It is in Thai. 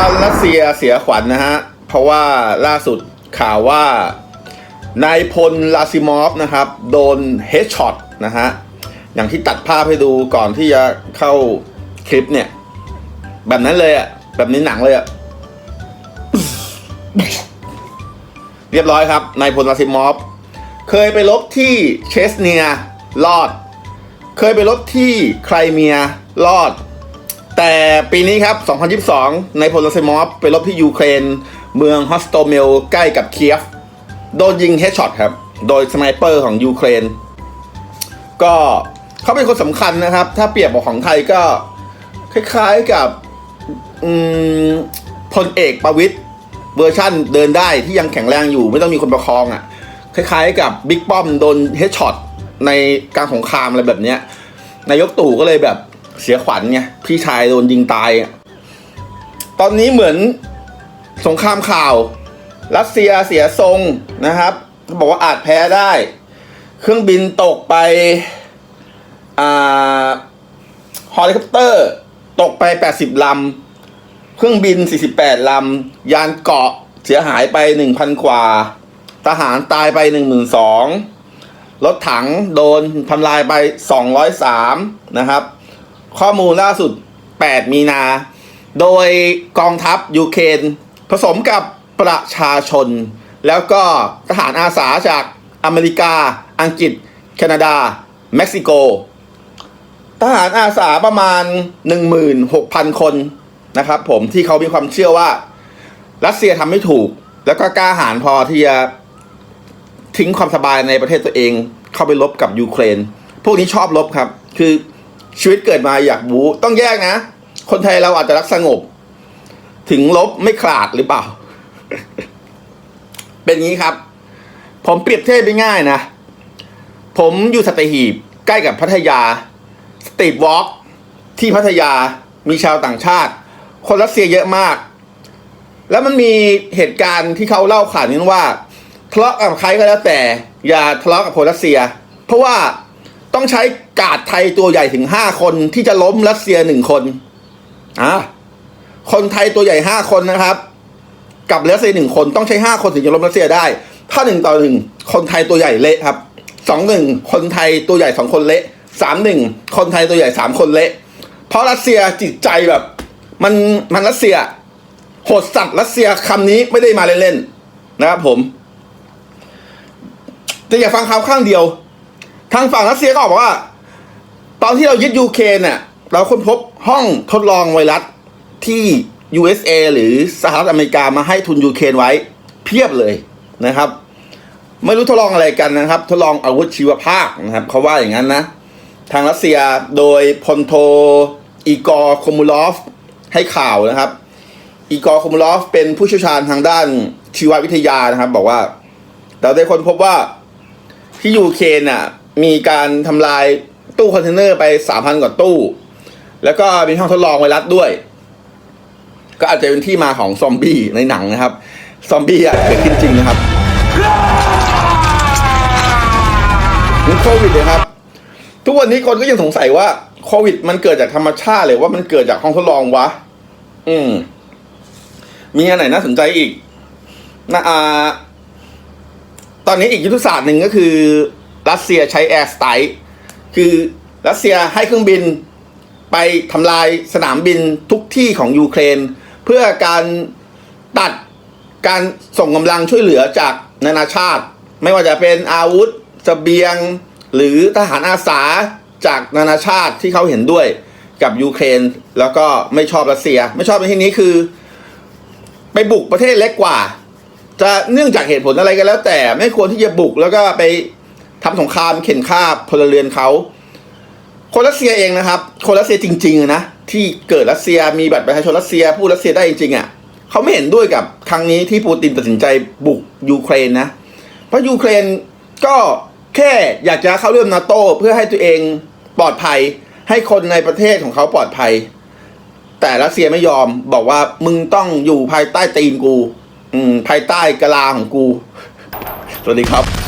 ารัสเซียเสียขวัญนะฮะ เพราะว่าล่าสุดข่าวว่านายพลลาซิมอฟนะครับ โดนเฮดช็อตนะฮะ อย่างที่ตัดภาพให้ดูก่อนที่จะเข้าคลิปเนี่ย แบบนั้นเลยอะ่ะ แบบนี้หนังเลยอะ่ะ เรียบร้อยครับนายพลลาซิมอฟเคยไปลบที่เชสเนียรอด เคยไปลบที่ไครเมียรอด แต่ปีนี้ครับ 2022 ในพลลาซิมอฟไปลบที่ยูเครน เมืองฮอสโตเมลใกล้กับเคียฟ โดนยิงเฮดช็อตครับ โดยสไนเปอร์ของยูเครน ก็เขาเป็นคนสำคัญนะครับ ถ้าเปรียบกับของไทยก็ คล้ายๆกับพลเอกประวิตยเวอร์ชั่นเดินได้ที่ยังแข็งแรงอยู่ไม่ต้องมีคนประคองอะ่ะ คล้ายๆกับบิ๊กป้อมโดนเฮดช็อตในการสงครามอะไรแบบเนี้ยนายกตู่ก็เลยแบบ เสียขวัญไงพี่ชายโดนยิงตายตอนนี้เหมือนสงครามข่าว รัสเซียเสียทรงนะครับบอกว่าอาจแพ้ได้ เครื่องบินตกไปอฮอลิคอปเตอร์ ตกไป 80 ลำ เครื่องบิน 48 ลำ ยานเกาะเสียหายไป 1,000 กว่า ทหารตายไป 12,000รถถังโดนทำลายไป 203 นะครับ ข้อมูลล่าสุด 8 มีนา โดยกองทัพยูเครนผสมกับประชาชน แล้วก็ทหารอาสาจากอเมริกา อังกฤษ แคนาดา เม็กซิโก ทหารอาสาประมาณ 16,000 คนนะครับผมที่เขามีความเชื่อว่ารัสเซียทำไม่ถูก แล้วก็กล้าหาญพอที่จะทิ้งความสบายในประเทศตัวเอง เข้าไปลบกับยูเครน พวกนี้ชอบลบครับ คือ ชีวิตเกิดมาอยากบูต้องแยกนะ คนไทยเราอาจจะรักสงบ ถึงลบไม่ขาดหรือเปล่า เป็นงี้ครับ ผมเปรียบเทียบไปง่ายนะ ผมอยู่สัตหีบใกล้กับพัทยา สตรีทวอล์กที่พัทยามีชาวต่างชาติ คนรัสเซียเยอะมาก แล้วมันมีเหตุการณ์ที่เขาเล่าข่าวนี้ว่าทะเลาะกับใครก็แล้วแต่ อย่าทะเลาะกับคนรัสเซีย เพราะว่า ต้องใช้กาดไทยตัวใหญ่ถึงห้าคนที่จะล้มรัสเซียหนึ่งคนอะคนไทยตัวใหญ่ห้าคนนะครับ กับรัสเซียหนึ่งคนต้องใช้ห้าคนถึงจะล้มรัสเซียได้ ถ้าหนึ่งต่อหนึ่งคนไทยตัวใหญ่เละครับสองหนึ่งคนไทยตัวใหญ่สองคนเละสามหนึ่งคนไทยตัวใหญ่สามคนเละ เพราะรัสเซียจิตใจแบบ มันมันรัสเซียโหดสัตว์รัสเซียคำนี้ไม่ได้มาเล่นๆนะครับผมแต่อย่าฟังคำข้างเดียว ทางฝั่งรัสเซียก็บอกว่า ตอนที่เรายึดยูเครนน่ะเราค้นพบห้องทดลองไวรัสที่ USA หรือสหรัฐอเมริกามาให้ทุนยูเครนไว้เพียบเลยนะครับ ไม่รู้ทดลองอะไรกันนะครับ ทดลองอาวุธชีวภาพนะครับเขาว่าอย่างนั้นนะ ทางรัสเซียโดยพลโทอีกอร์คมูลอฟให้ข่าวนะครับ อีกอร์คมูลอฟเป็นผู้เชี่ยวชาญทางด้านชีววิทยานะครับ บอกว่า เราได้ค้นพบว่าที่ยูเครนน่ะ มีการทำลายตู้คอนเทนเนอร์ไปสามพันกว่าตู้ แล้วก็มีห้องทดลองไวรัสด้วย ก็อาจจะเป็นที่มาของซอมบี้ในหนังนะครับ ซอมบี้อะเกิดขึ้นจริงนะครับนี่โควิดเลยครับ ทุกวันนี้คนก็ยังสงสัยว่าโควิด มันเกิดจากธรรมชาติหรือว่ามันเกิดจากห้องทดลองวะ อืม มีอันไหนน่าสนใจอีกนะอ่าตอนนี้อีกยุทธศาสตร์หนึ่งก็คือ รัสเซียใช้แอร์สไตล์คือรัสเซียให้เครื่องบินไปทำลายสนามบินทุกที่ของยูเครน เพื่อการตัดการส่งกำลังช่วยเหลือจากนานาชาติ ไม่ว่าจะเป็นอาวุธสเสบียง หรือทหารอาสาจากนานาชาติที่เขาเห็นด้วยกับยูเครน แล้วก็ไม่ชอบรัสเซีย ไม่ชอบในที่นี้คือ ไปบุกประเทศเล็กกว่า จะเนื่องจากเหตุผลอะไรกันแล้วแต่ไม่ควรที่จะบุกแล้วก็ไป ทำสงครามเข็นฆ่าพลเรือนเขาคนรัสเซียเองนะครับ คนรัสเซียจริงๆนะที่เกิดรัสเซียมีบัตรประชาชนรัสเซียพูดรัสเซียได้จริงๆอะเขาไม่เห็นด้วยกับครั้งนี้ที่ปูตินตัดสินใจบุกยูเครนนะเพราะยูเครนก็แค่อยากจะเข้าร่วมนาโต้เพื่อให้ตัวเองปลอดภัย ให้คนในประเทศของเขาปลอดภัย แต่รัสเซียไม่ยอมบอกว่ามึงต้องอยู่ภายใต้ตีนกู อืมภายใต้กะลาของกู สวัสดีครับ